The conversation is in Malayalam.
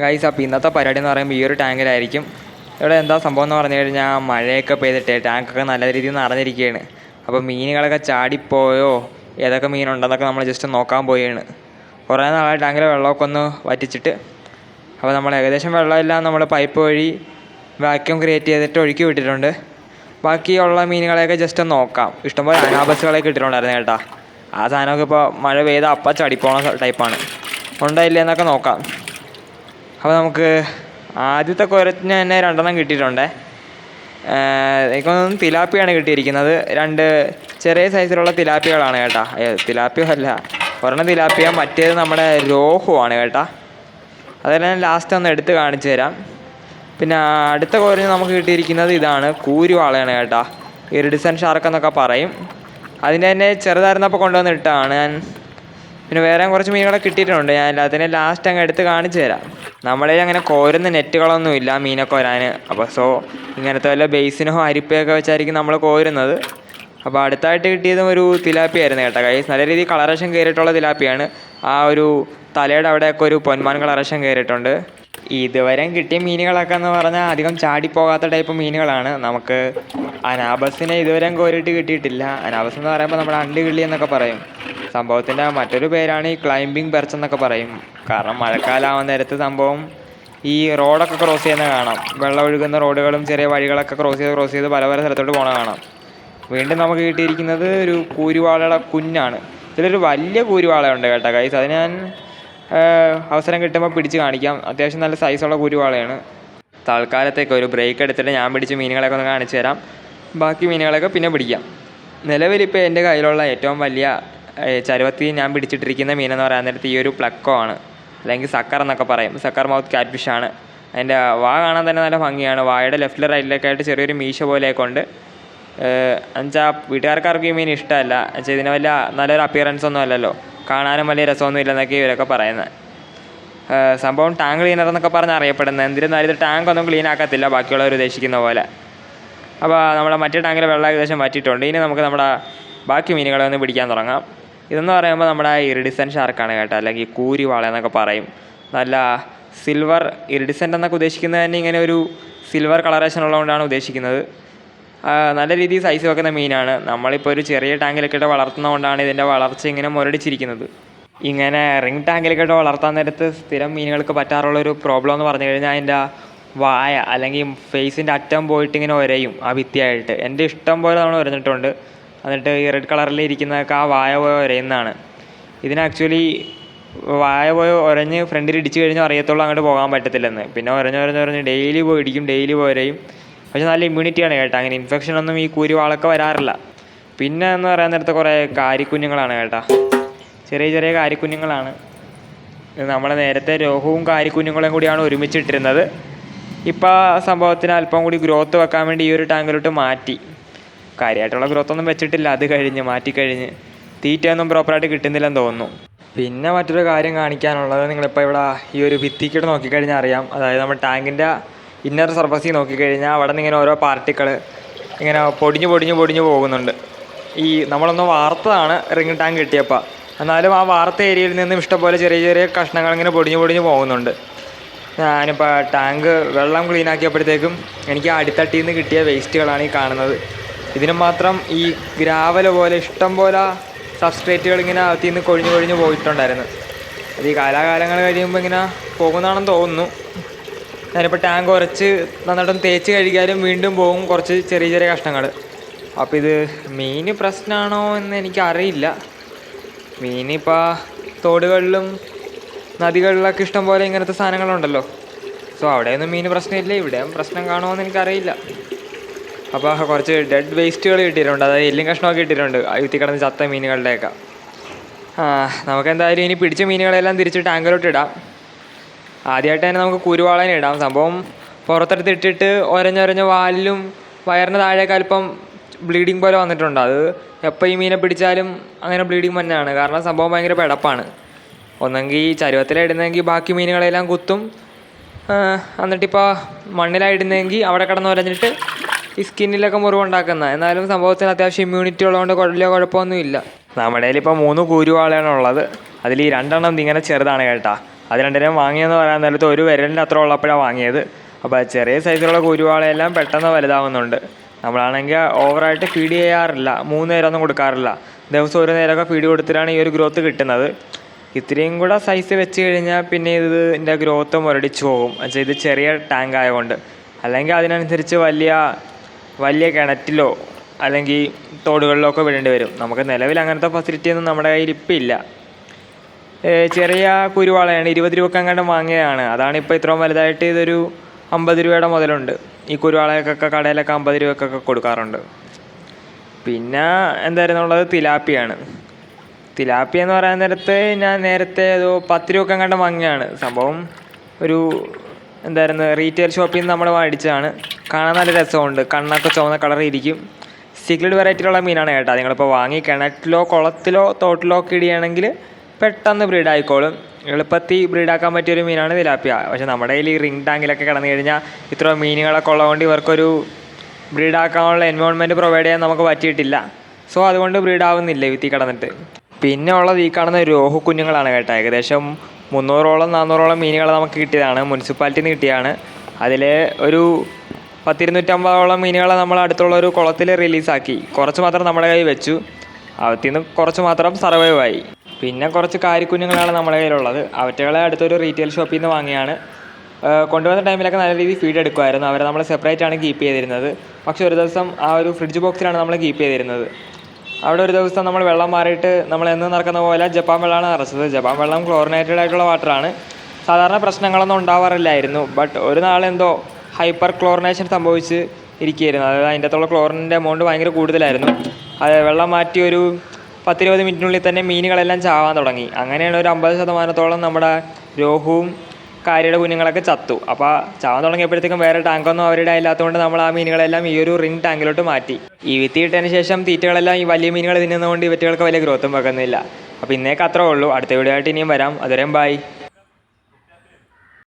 ഗൈസ് അപ്പോൾ ഇന്നത്തെ പരിപാടി എന്ന് പറയുമ്പോൾ ഈ ഒരു ടാങ്കിലായിരിക്കും. ഇവിടെ എന്താ സംഭവം എന്ന് പറഞ്ഞു കഴിഞ്ഞാൽ മഴയൊക്കെ പെയ്തിട്ട് ടാങ്കൊക്കെ നല്ല രീതിയിൽ നിറഞ്ഞിരിക്കുകയാണ് അപ്പോൾ മീനുകളൊക്കെ ചാടിപ്പോയോ ഏതൊക്കെ മീനുണ്ടെന്നൊക്കെ നമ്മൾ ജസ്റ്റ് നോക്കാൻ പോയാണ് കുറേ നാളായി ടാങ്കിൽ വെള്ളമൊക്കെ ഒന്ന് വറ്റിച്ചിട്ട്. അപ്പോൾ നമ്മൾ ഏകദേശം വെള്ളമെല്ലാം നമ്മൾ പൈപ്പ് വഴി വാക്യൂം ക്രിയേറ്റ് ചെയ്തിട്ട് ഒഴുക്കി വിട്ടിട്ടുണ്ട്. ബാക്കിയുള്ള മീനുകളെയൊക്കെ ജസ്റ്റ് നോക്കാം. ഇഷ്ടംപോലെ അനാബസുകളൊക്കെ ഇട്ടിട്ടുണ്ടായിരുന്നു കേട്ടോ. ആ സാധനമൊക്കെ ഇപ്പോൾ മഴ പെയ്ത അപ്പം ചടിപ്പോണ ടൈപ്പാണ് ഉണ്ടോ എന്നൊക്കെ നോക്കാം. അപ്പോൾ നമുക്ക് ആദ്യത്തെ കുരത്തിന് തന്നെ രണ്ടെണ്ണം കിട്ടിയിട്ടുണ്ട്. എനിക്കൊന്നും തിലാപ്പിയാണ് കിട്ടിയിരിക്കുന്നത്. രണ്ട് ചെറിയ സൈസിലുള്ള തിലാപ്പികളാണ് കേട്ടാ. തിലാപ്പിയോ അല്ല ഒരെണ്ണം തിലാപ്പിയ മറ്റേത് നമ്മുടെ രോഹു ആണ് കേട്ടാ. അതെല്ലാം ലാസ്റ്റ് ഒന്ന് എടുത്ത് കാണിച്ചു തരാം. പിന്നെ അടുത്ത കോരിന് നമുക്ക് കിട്ടിയിരിക്കുന്നത് ഇതാണ് കൂരുവാളയാണ് കേട്ടാ. ഇറിഡിസൺ ഷാർക്ക് എന്നൊക്കെ പറയും. അതിന്റെ തന്നെ ചെറുതായിരുന്നപ്പോൾ കൊണ്ടുവന്നിട്ടാണ് ഞാൻ പിന്നെ വേറെ കുറച്ച് മീനുകളെ കിട്ടിയിട്ടുണ്ട്. ഞാൻ എല്ലാത്തിനെയും ലാസ്റ്റ് അങ്ങ് എടുത്ത് കാണിച്ചു തരാം. നമ്മളെ അങ്ങനെ കോരുന്ന നെറ്റുകളൊന്നും ഇല്ല മീനെ കോരാൻ അപ്പോൾ സോ ഇങ്ങനത്തെ വല്ല ബേസിനോ അരിപ്പയൊക്കെ വെച്ചായിരിക്കും നമ്മൾ കോരുന്നത്. അപ്പോൾ അടുത്തായിട്ട് കിട്ടിയതും ഒരു തിലാപ്പി ആയിരുന്നു കേട്ടോ കൈസ് നല്ല രീതിയിൽ കളറേഷൻ കയറിയിട്ടുള്ള തിലാപ്പിയാണ്. ആ ഒരു തലയുടെ അവിടെയൊക്കെ ഒരു പൊന്മാൻ കളറേഷൻ കയറിയിട്ടുണ്ട് ഇതുവരെയും കിട്ടിയ മീനുകളൊക്കെ എന്ന് പറഞ്ഞാൽ അധികം ചാടിപ്പോകാത്ത ടൈപ്പ് മീനുകളാണ്. നമുക്ക് അനാബസിനെ ഇതുവരെയും കോരിയിട്ട് കിട്ടിയിട്ടില്ല. അനാബസ് എന്ന് പറയുമ്പോൾ നമ്മുടെ അണ്ടുകിള്ളി എന്നൊക്കെ പറയും. സംഭവത്തിന്റെ മറ്റൊരു പേരാണ് ഈ ക്ലൈംബിംഗ് പെർച്ച് എന്നൊക്കെ പറയും. കാരണം മഴക്കാലമാവുന്ന നേരത്ത് സംഭവം ഈ റോഡൊക്കെ ക്രോസ് ചെയ്യുന്ന കാണാം. വെള്ളം ഒഴുകുന്ന റോഡുകളും ചെറിയ വഴികളൊക്കെ ക്രോസ് ചെയ്ത് ക്രോസ് ചെയ്ത് പല പല സ്ഥലത്തോട്ട് പോകണ കാണാം. വീണ്ടും നമുക്ക് കിട്ടിയിരിക്കുന്നത് ഒരു കൂരുവാളയുടെ കുഞ്ഞാണ്. ഇതിലൊരു വലിയ കൂരുവാളയുണ്ട് കേട്ടോ കൈസ് അത് ഞാൻ അവസരം കിട്ടുമ്പോൾ പിടിച്ച് കാണിക്കാം. അത്യാവശ്യം നല്ല സൈസുള്ള കൂരുവാളയാണ്. തൽക്കാലത്തേക്ക് ഒരു ബ്രേക്ക് എടുത്തിട്ട് ഞാൻ പിടിച്ച മീനുകളൊക്കെ ഒന്ന് കാണിച്ചു തരാം. ബാക്കി മീനുകളൊക്കെ പിന്നെ പിടിക്കാം. നിലവിലിപ്പോൾ എന്റെ കയ്യിലുള്ള ഏറ്റവും വലിയ ഏഹ്, ചരുവത്തി ഞാൻ പിടിച്ചിട്ടിരിക്കുന്ന മീനെന്ന് പറയാൻ നേരത്ത് ഈ ഒരു പ്ലക്കോ ആണ്. അല്ലെങ്കിൽ സക്കർ എന്നൊക്കെ പറയും. സക്കർ മൗത്ത് കാറ്റ്ഫിഷ് ആണ്. അതിന്റെ വാ കാണാൻ തന്നെ നല്ല ഭംഗിയാണ്. വായുടെ ലെഫ്റ്റിലെ റൈറ്റിലൊക്കെ ആയിട്ട് ചെറിയൊരു മീശ പോലെയൊക്കെ ഉണ്ട്. എന്നുവെച്ചാൽ വീട്ടുകാർക്കാർക്കും ഈ മീൻ ഇഷ്ടമല്ല. എന്നുവെച്ചാൽ ഇതിന് വലിയ നല്ലൊരു അപ്പിയറൻസ് ഒന്നും അല്ലല്ലോ. കാണാനും വലിയ രസമൊന്നും ഇല്ലെന്നൊക്കെ ഇവരൊക്കെ പറയുന്നത് സംഭവം ടാങ്ക് ക്ലീനർ എന്നൊക്കെ പറഞ്ഞ് അറിയപ്പെടുന്നത് എന്നിരുന്നാലും ഇത് ടാങ്ക് ഒന്നും ക്ലീൻ ആക്കത്തില്ല ബാക്കിയുള്ളവർ ഉദ്ദേശിക്കുന്ന പോലെ. അപ്പോൾ നമ്മുടെ മറ്റേ ടാങ്കിൽ വെള്ളം ഏകദേശം മാറ്റിയിട്ടുണ്ട് ഇനി നമുക്ക് നമ്മുടെ ബാക്കി മീനുകളെ ഒന്ന് പിടിക്കാൻ തുടങ്ങാം. ഇതെന്ന് പറയുമ്പോൾ നമ്മുടെ ഇറിഡിസൻ ഷാർക്കാണ് കേട്ടോ അല്ലെങ്കിൽ കൂരിവാള എന്നൊക്കെ പറയും. നല്ല സിൽവർ ഇറിഡിസന്റ് എന്നൊക്കെ ഉദ്ദേശിക്കുന്നത് തന്നെ ഇങ്ങനെ ഒരു സിൽവർ കളറേഷൻ ഉള്ളതുകൊണ്ടാണ് ഉദ്ദേശിക്കുന്നത്. നല്ല രീതിയിൽ സൈസ് വെക്കുന്ന മീനാണ്. നമ്മളിപ്പോൾ ഒരു ചെറിയ ടാങ്കിലൊക്കെ ഇട്ട് വളർത്തുന്നതുകൊണ്ടാണ് ഇതിന്റെ വളർച്ച ഇങ്ങനെ മുരടിച്ചിരിക്കുന്നത്. ഇങ്ങനെ റിംഗ് ടാങ്കിലൊക്കെ ഇട്ട് വളർത്താൻ നേരത്ത് സ്ഥിരം മീനുകൾക്ക് പറ്റാറുള്ളൊരു പ്രോബ്ലം എന്ന് പറഞ്ഞു കഴിഞ്ഞാൽ അതിന്റെ വായ അല്ലെങ്കിൽ ഫേസിന്റെ അറ്റം പോയിട്ട് ഇങ്ങനെ ഒരയും ആ ഭിത്തിയായിട്ട്. എന്റെ ഇഷ്ടം പോലെ നമ്മൾ ഉരഞ്ഞിട്ടുണ്ട് എന്നിട്ട് ഈ റെഡ് കളറിൽ ഇരിക്കുന്നതൊക്കെ ആ വായ പോയ ഒരയുന്നതാണ് ഇതിന് ആക്ച്വലി വായ പോയ ഒരഞ്ഞ് ഫ്രണ്ടിൽ ഇടിച്ചു കഴിഞ്ഞാൽ അറിയത്തുള്ളൂ അങ്ങോട്ട് പോകാൻ പറ്റത്തില്ലെന്ന്. പിന്നെ ഒരഞ്ഞ് ഒരഞ്ഞ് ഒരഞ്ഞ് ഡെയിലി പോയി ഇടിക്കും ഡെയിലി പോയി ഒരയും പക്ഷെ നല്ല ഇമ്മ്യൂണിറ്റിയാണ് കേട്ടോ. അങ്ങനെ ഇൻഫെക്ഷൻ ഒന്നും ഈ കുരുവാളൊക്കെ വരാറില്ല. പിന്നെ എന്ന് പറയാൻ നേരത്തെ കുറേ കാരിക്കുഞ്ഞുങ്ങളാണ് കേട്ടോ. ചെറിയ ചെറിയ കാരിക്കുഞ്ഞുങ്ങളാണ്. നമ്മൾ നേരത്തെ രോഹവും കാരിക്കുഞ്ഞുങ്ങളെയും കൂടിയാണ് ഒരുമിച്ചിട്ടിരുന്നത്. ഇപ്പോൾ ആ സംഭവത്തിന് അല്പം കൂടി ഗ്രോത്ത് വെക്കാൻ വേണ്ടി ഈ ഒരു ടാങ്കിലോട്ട് മാറ്റി. കാര്യമായിട്ടുള്ള ഗ്രോത്ത് ഒന്നും വെച്ചിട്ടില്ല. അത് കഴിഞ്ഞ് മാറ്റിക്കഴിഞ്ഞ് തീറ്റയൊന്നും പ്രോപ്പറായിട്ട് കിട്ടുന്നില്ലെന്ന് തോന്നുന്നു. പിന്നെ മറ്റൊരു കാര്യം കാണിക്കാനുള്ളത് നിങ്ങളിപ്പോൾ ഇവിടെ ഈ ഒരു ഭിത്തിക്കിട്ട് നോക്കിക്കഴിഞ്ഞാൽ അറിയാം. അതായത് നമ്മൾ ടാങ്കിന്റെ ഇന്നർ സർഫസിൽ നോക്കിക്കഴിഞ്ഞാൽ അവിടെ നിന്ന് ഇങ്ങനെ ഓരോ പാർട്ടിക്കിൾ ഇങ്ങനെ പൊടിഞ്ഞു പൊടിഞ്ഞു പൊടിഞ്ഞ് പോകുന്നുണ്ട്. ഈ നമ്മളൊന്ന് വാർത്തതാണ് റിംഗ് ടാങ്ക് കിട്ടിയപ്പോൾ എന്നാലും ആ വാർത്ത ഏരിയയിൽ നിന്നും ഇഷ്ടംപോലെ ചെറിയ ചെറിയ കഷ്ണങ്ങൾ ഇങ്ങനെ പൊടിഞ്ഞ് പൊടിഞ്ഞ് പോകുന്നുണ്ട്. ഞാനിപ്പോൾ ടാങ്ക് വെള്ളം ക്ലീൻ ആക്കിയപ്പോഴത്തേക്കും എനിക്ക് അടിത്തട്ടിൽ നിന്ന് കിട്ടിയ വേസ്റ്റുകളാണ് ഈ കാണുന്നത്. ഇതിന് മാത്രം ഈ ഗ്രാവൽ പോലെ ഇഷ്ടം പോലെ സബ്സ്ട്രേറ്റുകൾ ഇങ്ങനെ അകത്തു നിന്ന് കൊഴിഞ്ഞ് കൊഴിഞ്ഞ് പോയിട്ടുണ്ടായിരുന്നു. അത് ഈ കാലാകാലങ്ങൾ കഴിയുമ്പോൾ ഇങ്ങനെ പോകുന്നതാണെന്ന് തോന്നുന്നു. ഞാനിപ്പോൾ ടാങ്ക് കുറച്ച് നന്നായിട്ടും തേച്ച് കഴുകിയാലും വീണ്ടും പോകും കുറച്ച് ചെറിയ ചെറിയ കഷ്ണങ്ങൾ അപ്പോൾ ഇത് മീൻ പ്രശ്നമാണോ എന്ന് എനിക്കറിയില്ല. മീനിപ്പോൾ തോടുകളിലും നദികളിലൊക്കെ ഇഷ്ടം പോലെ ഇങ്ങനത്തെ സാധനങ്ങളുണ്ടല്ലോ. സോ അവിടെയൊന്നും മീൻ പ്രശ്നമില്ല ഇവിടെയും പ്രശ്നം കാണുമോ എന്ന് എനിക്കറിയില്ല. അപ്പോൾ കുറച്ച് ഡെഡ് വേസ്റ്റുകൾ കിട്ടിയിട്ടുണ്ട്. അതായത് എല്ലും കഷ്ണമൊക്കെ കിട്ടിയിട്ടുണ്ട്. യുത്തി കിടന്ന് ചത്ത മീനുകളുടെയൊക്കെ. ആ നമുക്ക് എന്തായാലും ഇനി പിടിച്ച മീനുകളെല്ലാം തിരിച്ച് ടാങ്കിലോട്ട് ഇടാം. ആദ്യമായിട്ട് തന്നെ നമുക്ക് കുരുവാളനെ ഇടാം. സംഭവം പുറത്തെടുത്ത് ഇട്ടിട്ട് ഒരഞ്ഞൊരഞ്ഞ വാലിലും വയറിന് താഴേക്ക് അല്പം ബ്ലീഡിങ് പോലെ വന്നിട്ടുണ്ട്. അത് എപ്പോൾ ഈ മീനെ പിടിച്ചാലും അങ്ങനെ ബ്ലീഡിങ് തന്നെയാണ്. കാരണം സംഭവം ഭയങ്കര പെടപ്പാണ്. ഒന്നെങ്കിൽ ചരുവത്തിലിടുന്നെങ്കിൽ ബാക്കി മീനുകളെല്ലാം കുത്തും. എന്നിട്ടിപ്പോൾ മണ്ണിലായിടുന്നെങ്കിൽ അവിടെ കിടന്ന് ഒരഞ്ഞിട്ട് ഈ സ്കിന്നിലൊക്കെ മുറിവുണ്ടാക്കുന്ന. എന്നാലും സംഭവത്തിന് അത്യാവശ്യം ഇമ്മ്യൂണിറ്റി ഉള്ളതുകൊണ്ട് വലിയ കുഴപ്പമൊന്നുമില്ല നമ്മുടെ കയ്യിൽ ഇപ്പോൾ മൂന്ന് കൂരുവാളയാണ് ഉള്ളത് അതിൽ ഈ രണ്ടെണ്ണം ഇങ്ങനെ ചെറുതാണ് കേട്ടാ. അത് രണ്ടിനും വാങ്ങിയെന്ന് പറയാൻ നേരത്ത് ഒരു വിരലിന്റെ അത്ര ഉള്ളപ്പോഴാണ് വാങ്ങിയത്. അപ്പോൾ ചെറിയ സൈസിലുള്ള കുരുവാളയെല്ലാം പെട്ടെന്ന് വലുതാവുന്നുണ്ട്. നമ്മളാണെങ്കിൽ ഓവറായിട്ട് ഫീഡ് ചെയ്യാറില്ല. മൂന്ന് നേരമൊന്നും കൊടുക്കാറില്ല. ദിവസം ഒരു നേരമൊക്കെ ഫീഡ് കൊടുത്തിട്ടാണ് ഈ ഒരു ഗ്രോത്ത് കിട്ടുന്നത്. ഇത്രയും കൂടെ സൈസ് വെച്ച് കഴിഞ്ഞാൽ പിന്നെ ഇത് ഇതിന്റെ ഗ്രോത്ത് മുരടിച്ച് പോകും. എന്നുവെച്ചാൽ ഇത് ചെറിയ ടാങ്ക് ആയതുകൊണ്ട്. അല്ലെങ്കിൽ അതിനനുസരിച്ച് വലിയ വലിയ കിണറ്റിലോ അല്ലെങ്കിൽ തോടുകളിലോ ഒക്കെ വിടേണ്ടി വരും. നമുക്ക് നിലവിൽ അങ്ങനത്തെ ഫെസിലിറ്റി ഒന്നും നമ്മുടെ കയ്യിൽ ഇപ്പം ഇല്ല. ചെറിയ കുരുവാളയാണ്. ഇരുപത് രൂപക്ക് അങ്ങോട്ട് വാങ്ങിയതാണ്. അതാണ് ഇപ്പോൾ ഇത്രയും വലുതായിട്ട് ഇതൊരു അമ്പത് രൂപയുടെ മുതലുണ്ട്. ഈ കുരുവാളയൊക്കെ കടയിലൊക്കെ അമ്പത് രൂപക്കൊക്കെ കൊടുക്കാറുണ്ട്. പിന്നെ എന്തായിരുന്നുള്ളത്? തിലാപ്പിയാണ്. തിലാപ്പി എന്ന് പറയാൻ നേരത്തെ ഞാൻ നേരത്തെ ഏതോ പത്ത് രൂപക്ക് അങ്ങോട്ട് വാങ്ങിയതാണ്. സംഭവം ഒരു എന്തായിരുന്നു റീറ്റെയിൽ ഷോപ്പിൽ നിന്ന് നമ്മൾ മേടിച്ചതാണ് കാണാൻ നല്ല രസമുണ്ട്. കണ്ണൊക്കെ ചുവന്ന ഇരിക്കും. സിഗ്ലഡ് വെറൈറ്റിയിലുള്ള മീനാണ് കേട്ടോ. നിങ്ങളിപ്പോൾ വാങ്ങി കിണറ്റിലോ കുളത്തിലോ തോട്ടിലോ ഒക്കെ ഇടുകയാണെങ്കിൽ പെട്ടെന്ന് ബ്രീഡായിക്കോളും എളുപ്പത്തിൽ ബ്രീഡാക്കാൻ പറ്റിയൊരു മീനാണ് തിലാപ്പിയ. പക്ഷേ നമ്മുടെ കയ്യിൽ ഈ റിംഗ് ടാങ്കിലൊക്കെ കിടന്നു കഴിഞ്ഞാൽ ഇത്ര മീനുകളൊക്കെ ഉള്ളതുകൊണ്ട് ഇവർക്കൊരു ബ്രീഡാക്കാനുള്ള എൻവയോൺമെന്റ് പ്രൊവൈഡ് ചെയ്യാൻ നമുക്ക് പറ്റിയിട്ടില്ല. സോ അതുകൊണ്ട് ബ്രീഡാവുന്നില്ല വിത്തി കിടന്നിട്ട്. പിന്നെ ഉള്ളത് ഈ കാണുന്ന രോഹു കുഞ്ഞുങ്ങളാണ് കേട്ടോ. ഏകദേശം മുന്നൂറോളം നാന്നൂറോളം മീനുകൾ നമുക്ക് കിട്ടിയതാണ്. മുനിസിപ്പാലിറ്റിയിൽ നിന്ന് കിട്ടിയതാണ്. അതിൽ ഒരു പത്തിരുന്നൂറ്റമ്പതോളം മീനുകളെ നമ്മൾ അടുത്തുള്ള ഒരു കുളത്തിൽ റിലീസാക്കി കുറച്ച് മാത്രം നമ്മുടെ കയ്യിൽ വെച്ചു. അവത്തിൽ നിന്ന് കുറച്ച് മാത്രം സർവൈവ് ആയി. പിന്നെ കുറച്ച് കാരിക്കുഞ്ഞുങ്ങളാണ് നമ്മുടെ കയ്യിലുള്ളത്. അവറ്റകളെ അടുത്തൊരു റീറ്റെയിൽ ഷോപ്പിൽ നിന്ന് വാങ്ങിയാണ്. കൊണ്ടുവന്ന ടൈമിലൊക്കെ നല്ല രീതിയിൽ ഫീഡ് എടുക്കുമായിരുന്നു. അവരെ നമ്മൾ സെപ്പറേറ്റ് ആണ് കീപ്പ് ചെയ്തിരുന്നത്. പക്ഷേ ഒരു ദിവസം ആ ഒരു ഫ്രിഡ്ജ് ബോക്സിലാണ് നമ്മൾ കീപ്പ് ചെയ്തിരുന്നത്. അവിടെ ഒരു ദിവസം നമ്മൾ വെള്ളം മാറിയിട്ട് നമ്മൾ എന്ന് നടക്കുന്ന പോലെ ജപ്പാൻ വെള്ളമാണ് നിറച്ചത്. ജപ്പാൻ വെള്ളം ക്ലോറിനേറ്റഡ് ആയിട്ടുള്ള വാട്ടറാണ് സാധാരണ പ്രശ്നങ്ങളൊന്നും ഉണ്ടാവാറില്ലായിരുന്നു. ബട്ട് ഒരു നാളെന്തോ ഹൈപ്പർ ക്ലോറിനേഷൻ സംഭവിച്ച് ഇരിക്കുകയായിരുന്നു. അതായത് അതിന്റെ ക്ലോറിന്റെ എമൗണ്ട് ഭയങ്കര കൂടുതലായിരുന്നു. അത് വെള്ളം മാറ്റി ഒരു പത്തിരുപത് മിനിറ്റിനുള്ളിൽ തന്നെ മീനുകളെല്ലാം ചാവാൻ തുടങ്ങി. അങ്ങനെയാണ് ഒരു അമ്പത് ശതമാനത്തോളം നമ്മുടെ രോഹുവും കാരിയുടെ കുഞ്ഞുങ്ങളൊക്കെ ചത്തു. അപ്പോൾ ചാവാൻ തുടങ്ങിയപ്പോഴത്തേക്കും വേറെ ടാങ്കൊന്നും അവരുടെ ഇല്ലാത്തതുകൊണ്ട് നമ്മൾ ആ മീനുകളെല്ലാം ഈ ഒരു റിംഗ് ടാങ്കിലോട്ട് മാറ്റി. ഈ വിത്തി ഇട്ടതിന് ശേഷം തീറ്റകളെല്ലാം ഈ വലിയ മീനുകൾ തിന്നുന്നതുകൊണ്ട് ഇവറ്റുകൾക്ക് വലിയ ഗ്രോത്തും വെക്കുന്നില്ല അപ്പോൾ ഇന്നേക്ക് അത്രേ ഉള്ളൂ. അടുത്ത വീഡിയോ ആയിട്ട് ഇനിയും വരാം. അതുവരെയും ബൈ